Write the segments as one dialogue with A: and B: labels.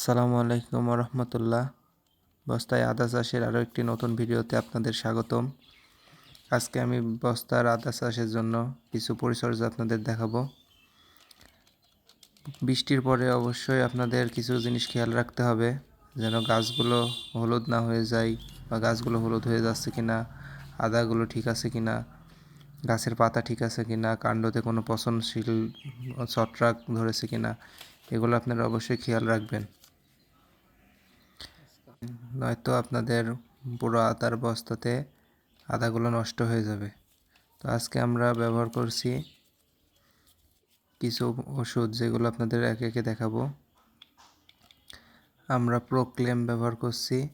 A: আসসালামু আলাইকুম রহমতুল্লাহ বস্তায় আদা চাষের আরও একটি নতুন ভিডিওতে আপনাদের স্বাগতম। আজকে আমি বস্তার আদা চাষের জন্য কিছু পরিচর্যা আপনাদের দেখাবো। বৃষ্টির পরে অবশ্যই আপনাদের কিছু জিনিস খেয়াল রাখতে হবে, যেন গাছগুলো হলুদ না হয়ে যায় বা গাছগুলো হলুদ হয়ে যাচ্ছে কি না আদাগুলো ঠিক আছে কি না গাছের পাতা ঠিক আছে কি না কাণ্ডতে কোনো পচনশীল ছত্রাক ধরেছে কিনা, এগুলো আপনারা অবশ্যই খেয়াল রাখবেন। নয়তো আপনাদের পুরো আদার বস্তাতে আদাগুলো নষ্ট হয়ে যাবে। তো আজকে আমরা ব্যবহার করছি কিছু ওষুধ যেগুলো আপনাদের একে একে দেখাবো। আমরা প্রোক্লেম ব্যবহার করছি,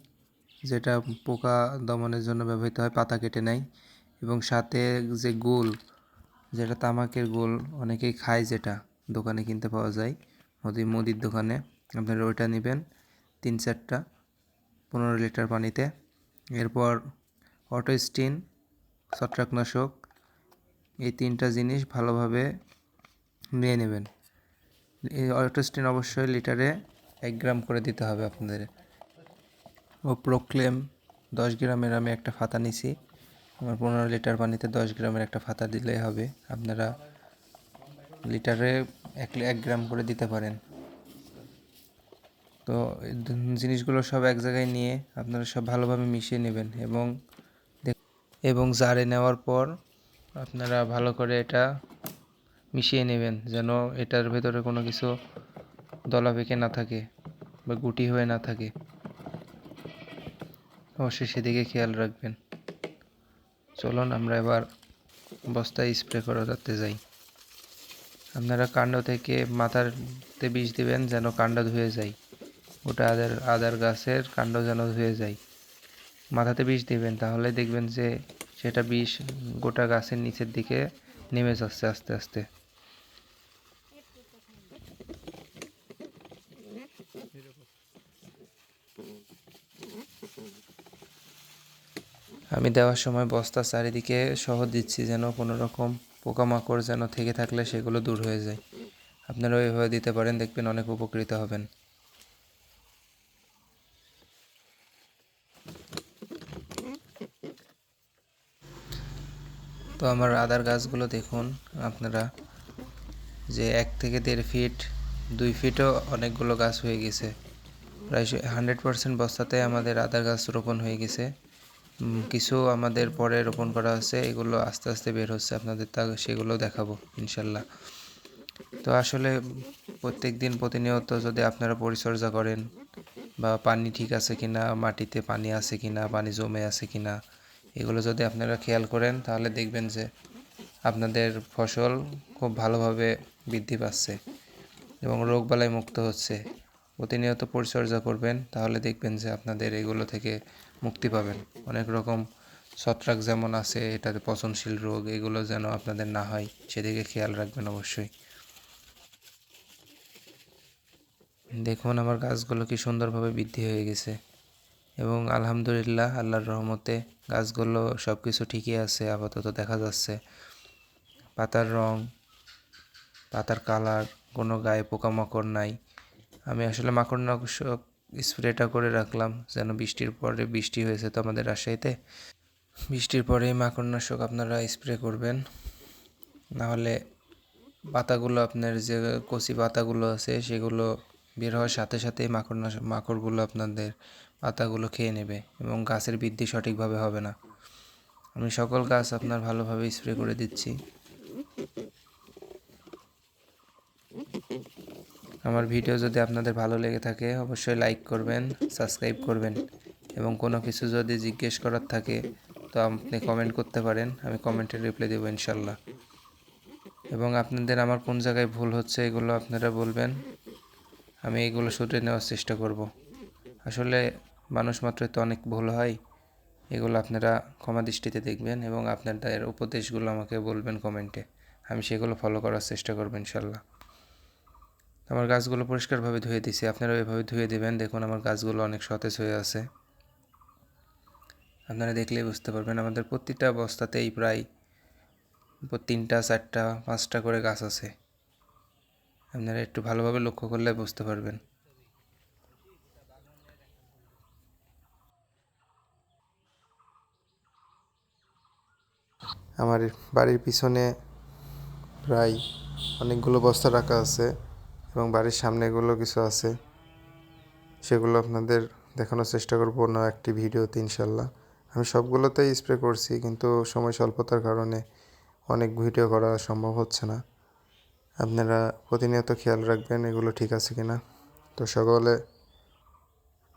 A: যেটা পোকা দমনের জন্য ব্যবহৃত হয়, পাতা কেটে নেয় এবং সাথে যে গুল, যেটা তামাকের গুল, অনেকেই খায় যেটা দোকানে কিনতে পাওয়া যায় মুদি মুদির দোকানে। আপনারা ওইটা নেবেন, তিন চারটা। পনেরো লিটার পানিতে। এরপর অটোস্টিন ছত্রাকনাশক, এই তিনটা জিনিস ভালোভাবে নিয়ে নেবেন। এই অটোস্টিন অবশ্যই লিটারে এক গ্রাম করে দিতে হবে আপনাদের। ও প্রোক্লেম, দশ গ্রামের আমি একটা ফাতা নিছি। আমার পনেরো লিটার পানিতে দশ গ্রামের একটা ফাতা দিলেই হবে। আপনারা লিটারে এক এক গ্রাম করে দিতে পারেন। তো জিনিসগুলো সব এক জায়গায় নিয়ে আপনারা সব ভালোভাবে মিশিয়ে নেবেন এবং এবং জারে নেওয়ার পর আপনারা ভালো করে এটা মিশিয়ে নেবেন যেন এটার ভেতরে কোনো কিছু দলা পেকে না থাকে বা গুটি হয়ে না থাকে। অবশ্যই সেদিকে খেয়াল রাখবেন। চলুন আমরা এবার বস্তায় স্প্রে করা যাতে যাই। আপনারা কাণ্ড থেকে মাথারতে বিষ দিবেন যেন কাণ্ড ধুয়ে যায়। ওটা আদার আদার গাছের কাণ্ড যেন ধুয়ে যায়। মাথাতে বিষ দেবেন, তাহলে দেখবেন যে সেটা বিষ গোটা গাছের নিচের দিকে নেমে যাচ্ছে আস্তে আস্তে। আমি দেওয়ার সময় বস্তা চারিদিকে সহ দিচ্ছি যেন কোনো রকম পোকামাকড় যেন থেকে থাকলে সেগুলো দূর হয়ে যায়। আপনারা ওইভাবে দিতে পারেন, দেখবেন অনেক উপকৃত হবেন। আমার আদার গাছগুলো দেখুন, আপনারা যে এক থেকে দেড় ফিট দুই ফিটও অনেকগুলো গাছ হয়ে গেছে। প্রায় হান্ড্রেড পারসেন্ট বস্তাতে আমাদের আদার গাছ রোপণ হয়ে গেছে। কিছু আমাদের পরে রোপণ করা হচ্ছে এগুলো আস্তে আস্তে বের হচ্ছে, আপনাদের তা সেগুলো দেখাবো, ইনশাল্লাহ। তো আসলে প্রত্যেক দিন প্রতিনিয়ত যদি আপনারা পরিচর্যা করেন, বা পানি ঠিক আছে কিনা, মাটিতে পানি আছে কিনা, পানি জমে আছে কিনা এগুলো যদি আপনারা খেয়াল করেন, তাহলে দেখবেন যে আপনাদের ফসল খুব ভালোভাবে বৃদ্ধি পাচ্ছে এবং রোগবালাই মুক্ত হচ্ছে। প্রতিনিয়ত পরিচর্যা করবেন, তাহলে দেখবেন যে আপনাদের এগুলো থেকে মুক্তি পাবেন। অনেক রকম ছত্রাক যেমন আছে, এটাতে পচনশীল রোগ, এগুলো যেন আপনাদের না হয়, সেদিকে খেয়াল রাখবেন অবশ্যই। দেখুন আমার গাছগুলো কি সুন্দরভাবে বৃদ্ধি হয়ে গেছে। এবং আলহামদুলিল্লাহ, আল্লাহর রহমতে গাছগুলো সব কিছু ঠিকই আছে, আপাতত দেখা যাচ্ছে। পাতার রং, পাতার কালার, কোনো গায়ে পোকামাকড় নাই। আমি আসলে মাকড়নাশক স্প্রেটা করে রাখলাম, যেন বৃষ্টির পরে বৃষ্টি হয়েছে তো আমাদের রাজশাহীতে। বৃষ্টির পরেই মাকড়নাশক আপনারা স্প্রে করবেন। নাহলে পাতাগুলো, আপনার যে কচি পাতাগুলো আছে, সেগুলো বের হওয়ার সাথে সাথেই মাকড়নাশক মাকড়গুলো আপনাদের পাতাগুলো খেয়ে নেবে এবং গাছের বৃদ্ধি সঠিকভাবে হবে না। আমি সকল গাছ আপনার ভালোভাবে স্প্রে করে দিচ্ছি। আমার ভিডিও যদি আপনাদের ভালো লেগে থাকে, অবশ্যই লাইক করবেন সাবস্ক্রাইব করবেন এবং কোনো কিছু যদি জিজ্ঞেস করার থাকে, তো আপনি কমেন্ট করতে পারেন, আমি কমেন্টে রিপ্লাই দেবো ইনশাল্লাহ। এবং আপনাদের আমার কোন জায়গায় ভুল হচ্ছে এগুলো আপনারা বলবেন, আমি এগুলো শুধরে নেওয়ার চেষ্টা করব। আসলে মানুষ মাত্রই তো অনেক ভুল হয়, এগুলো আপনারা ক্ষমা দৃষ্টিতে দেখবেন এবং আপনাদের উপদেশগুলো আমাকে বলবেন কমেন্টে। আমি সেগুলো ফলো করার চেষ্টা করব ইনশাল্লাহ। আমার গাছগুলো পরিষ্কারভাবে ধুয়ে দিছি আপনারা এভাবে ধুয়ে দেবেন। দেখুন, আমার গাছগুলো অনেক সতেজ হয়ে আছে। আপনারা দেখলেই বুঝতে পারবেন, আমাদের প্রতিটা বস্তাতেই প্রায় তিনটা, চারটা, পাঁচটা করে গাছ আছে। আপনারা একটু ভালোভাবে লক্ষ্য করলে বুঝতে পারবেন।
B: আমার বাড়ির পিছনে প্রায় অনেকগুলো বস্তা রাখা আছে এবং বাড়ির সামনেগুলো কিছু আছে। সেগুলো আপনাদের দেখানোর চেষ্টা করব অন্য একটি ভিডিওতে ইনশাল্লাহ। আমি সবগুলোতেই স্প্রে করছি কিন্তু সময় স্বল্পতার কারণে অনেক ভিডিও করা সম্ভব হচ্ছে না। আপনারা প্রতিনিয়ত খেয়াল রাখবেন এগুলো ঠিক আছে কিনা। তো সকলে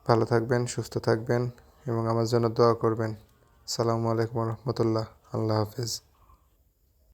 B: ভালো থাকবেন, সুস্থ থাকবেন এবং আমার জন্য দোয়া করবেন। সালামু আলাইকুম রহমতুল্লাহ। আল্লাহ হাফেজ